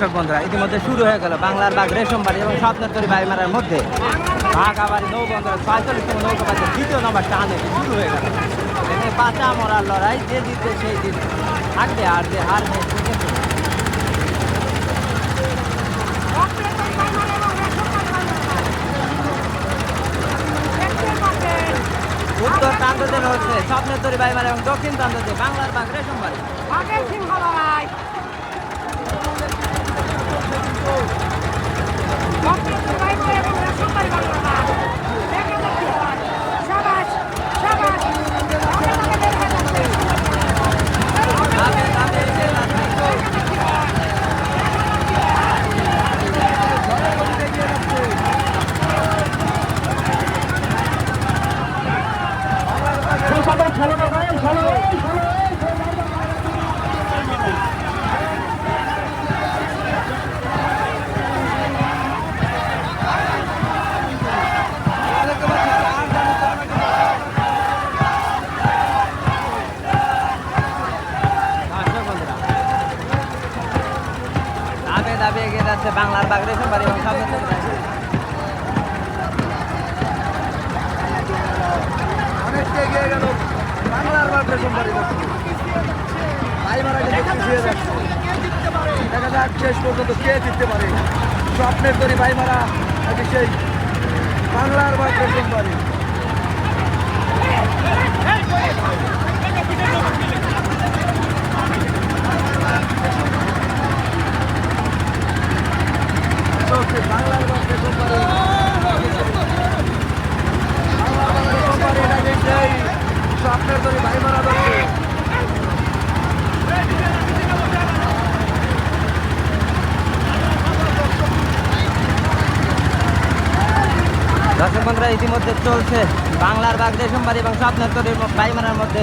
দর্শক বন্ধুরা, ইতিমধ্যে শুরু হয়ে গেল বাংলার বাঘ রেশমবাড়ি এবং স্বপ্নতরী বাড়িমারার মধ্যে। বাঘাবাড়ি নৌবন্দরের ছয়চল্লিশতম নৌকাবাদের দ্বিতীয় নম্বর টানে শুরু হয়ে গেল। এতে বাঁচা মরার লড়াই, যে জিতবে সেই দিন থাকবে আর যে হারবে। উত্তর প্রান্ততে রয়েছে স্বপ্নতরী বাড়িমারা এবং দক্ষিণ প্রান্ততে বাংলার বাঘ রেশমবাড়ি আগের সিংহ লড়াই কম্পিউটার বাইক এবং রেশনবাড়ি বাংলা দেখা যাচ্ছে সাবাস সাবাস আগে আগে দেখা যাচ্ছে ধাপে ধাপে এগিয়ে যাচ্ছে। দর্শক বন্ধুরা, ধাপে যাচ্ছে বাংলার বাঘ রেশমবাড়ি এবং স্বপ্নতরী বাড়িমারা। অনেকটা এগিয়ে গেল বাংলার পিছিয়ে যাচ্ছে দেখা যাক শেষ পর্যন্ত কে জিততে পারে স্বপ্নের তরি ভাইমারা নাকি সেই বাংলার বাঘ রেশমবাড়ি চলছে বাংলার বাঘ রেশমবাড়ি বাংলার বাঘ রেশমবাড়ি নাকি সেই স্বপ্নের তরি ভাইমারা দলকে দর্শক বন্ধুরা ইতিমধ্যে চলছে বাংলার বাঘ রেশমবাড়ি এবং স্বপ্নতরী বাড়িমারার মধ্যে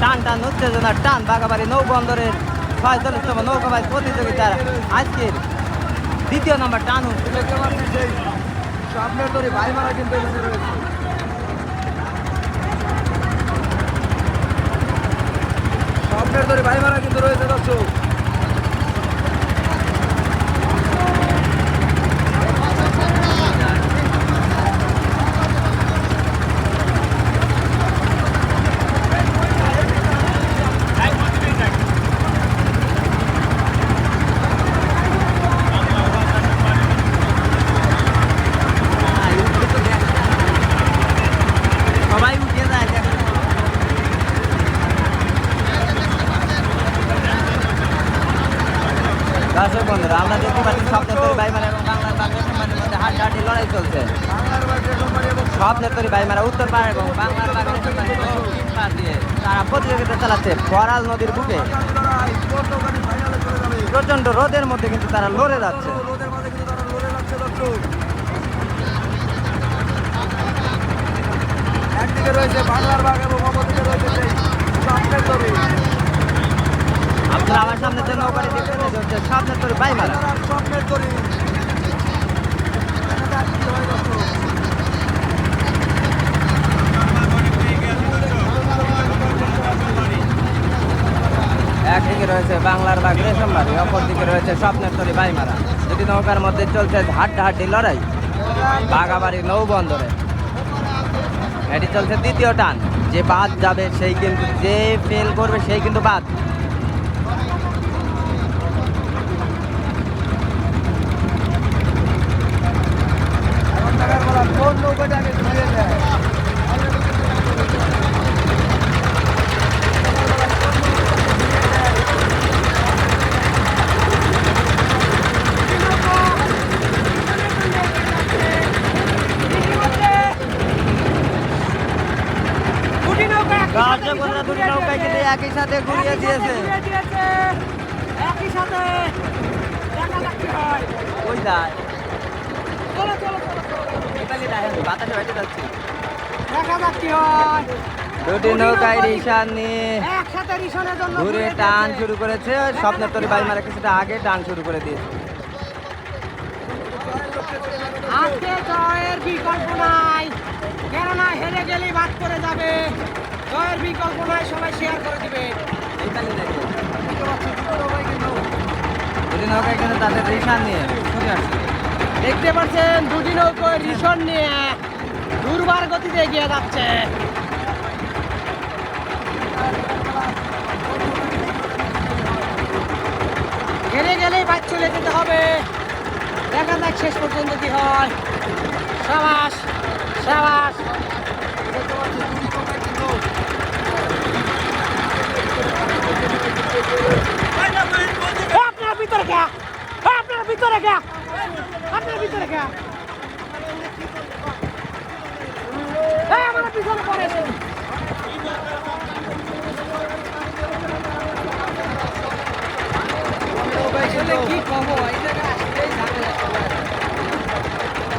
টান টান উত্তেজনা টান বাঘাবাড়ি নৌবন্দরের ছয়চল্লিশতম নৌকাবাজ প্রতিযোগিতার আজকের দ্বিতীয় নম্বর টান হচ্ছে। দেখতে পাচ্ছি স্বপ্নের তরি ভাইমারা কিন্তু স্বপ্নের তরি ভাইমারা কিন্তু রয়েছে, দর্শক সবাই উঠে যায় দেখো। দর্শক বন্ধুরা আমরা দেখতে পাচ্ছি বাড়িমারা এবং বাংলার রেশমবাড়ির মধ্যে হাড্ডাহাড্ডি লড়াই চলছে। বাড়িমারা উত্তর পাড় এবং বাংলার দিয়ে তারা প্রতিযোগিতা চালাচ্ছে নদীর বুকে। প্রচণ্ড রোদের মধ্যে কিন্তু তারা লড়ে যাচ্ছে। একদিকে রয়েছে বাংলার বাঘ এবং অপরদিকে রয়েছে সেই আপনারা একদিকে রয়েছে বাংলার বাঘ রেশমবাড়ি, অপরদিকে রয়েছে স্বপ্নের তরী বাড়িমারা দুটি নৌকার মধ্যে চলছে হাড্ডাহাড্ডি লড়াই। বাঘাবাড়ি নৌবন্দরে। এটি চলছে দ্বিতীয় টান। যে বাদ যাবে, সেই কিন্তু যে ফেল করবে, সেই কিন্তু বাদ এখন দেখার বলা কোন নৌকাটাকে ঘুরিয়ে দেয় দুটি নৌকা একই সাথে দর্শক বন্ধুরা দুটি নৌকায় কিন্তু একই সাথে ঘুরিয়ে দিয়েছে। একই সাথে ওই যায়। বাতাসে বাইরে যাচ্ছি। দেখা যাক কি হয়। দুটি নৌকায় নিয়ে ঘুরে টান শুরু করেছে। স্বপ্নের তরী বাড়িমারা কিছুটা আগে টান শুরু করে দিয়েছে। আজকে জয়ের বিকল্প নাই। কেননা হেরে গেলেই বাদ করে যাবে। জয়ের বিকল্প নাই সবাই শেয়ার করে দিবে। দেখতে পাচ্ছেন দুটি নৌকোয় রিসন নিয়ে দুর্বার গতিতে এগিয়ে যাচ্ছে। গেলে গেলেই বাইক চলে যেতে হবে। দেখা যাক শেষ পর্যন্ত কি হয়। সাবাস সাবাস।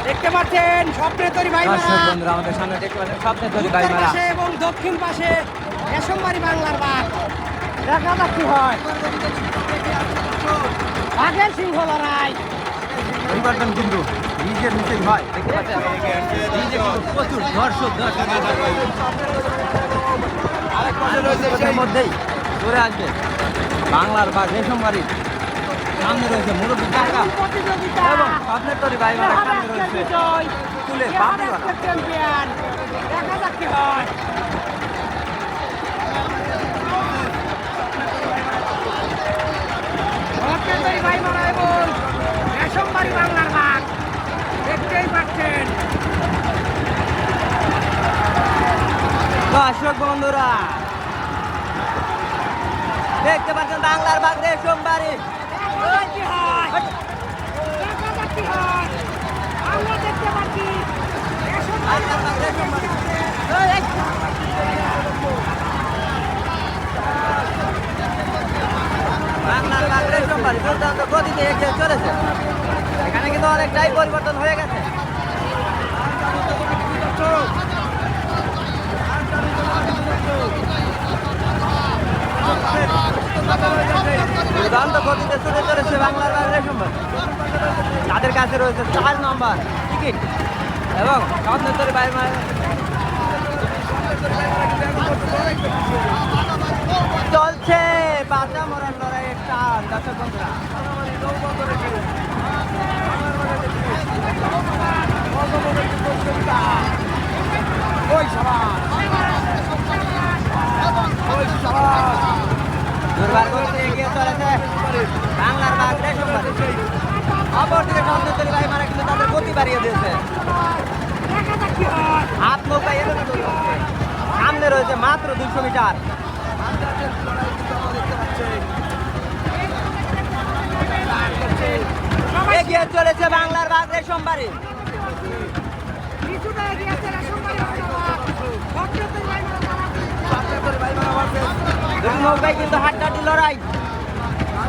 দেখতে পাচ্ছেন স্বপ্নের তৈরি ভাই বন্ধুরা আমাদের সামনে দেখতে পাচ্ছেন স্বপ্নের তৈরি পাশে এবং দক্ষিণ পাশে রেশমবাড়ি বাংলার বাঘ। দেখা যাক কি হয়। বাঘের সিংহ লড়াই। পরিবর্তন কিন্তু নিজের নিচে হয় দেখতে পাচ্ছেন? নিজে কিন্তু প্রচুর দর্শক মধ্যেই চলে আসবে বাংলার বা রেশম বাড়ির সামনে রয়েছে মুরব্বী টাকা এবং তৈরি মারা সামনে রয়েছে তুলে রেশমবাড়ি বাংলার বাঘ দেখতেই পাচ্ছেন। দর্শক বন্ধুরা। দেখতে পাচ্ছেন বাংলার বাঘ কি হয় আমরা বাংলার বাঘ বাঘ রেশম দুর্দান্ত গতিতে এগিয়ে চলেছে। অনেকটাই পরিবর্তন হয়ে গেছে। দুর্দান্ত গতিতে ছুটে চলেছে বাংলার রেশম বাড়ি তাদের কাছে রয়েছে চার নম্বর টিকিট এবং স্বপ্নতরী বাইর চলছে বাঁচা মরার লড়াই একটা দর্শক বন্ধুরা দুর্বার গতিতে এগিয়ে চলেছে অপরদিকে স্বপ্নতরী ভাই মারা কিন্তু তাদের গতি বাড়িয়ে দিয়েছে সামনে রয়েছে মাত্র দুশো মিটার এগিয়ে চলেছে বাংলার বাঘ রেশম বাড়ি কিছুটা এগিয়ে আছে রেশমবাড়ি বাংলার বাঘ অত্যাচারী ভাই মারা দুটি কিন্তু হাড্ডাহাড্ডি লড়াই।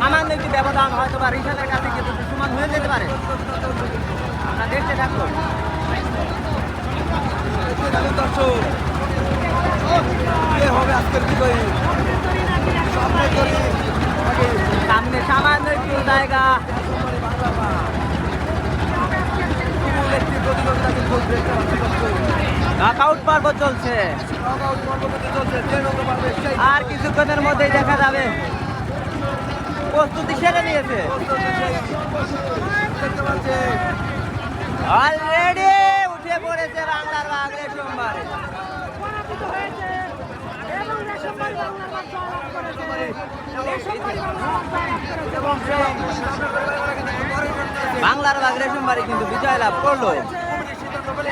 সামান্য একটি ব্যবধান হয়তো বা রিসাদের কাছে কিন্তু সমান হয়ে যেতে পারে। আমরা দেখতে থাকব দর্শক হবে আজকের সামনে সামান্য জায়গা তুমুল একটি প্রতিযোগিতা কিন্তু দেখতে পাচ্ছি দর্শক নক আউট পর্ব চলছে। নকআউট চলছে আর কিছুক্ষণের মধ্যেই দেখা যাবে। প্রস্তুতি সেরে নিয়েছে। অলরেডি উঠে পড়েছে বাংলার বাঘ সোমবারে। বাংলার বাঘ সোমবারে কিন্তু বিজয় লাভ করল। সকলে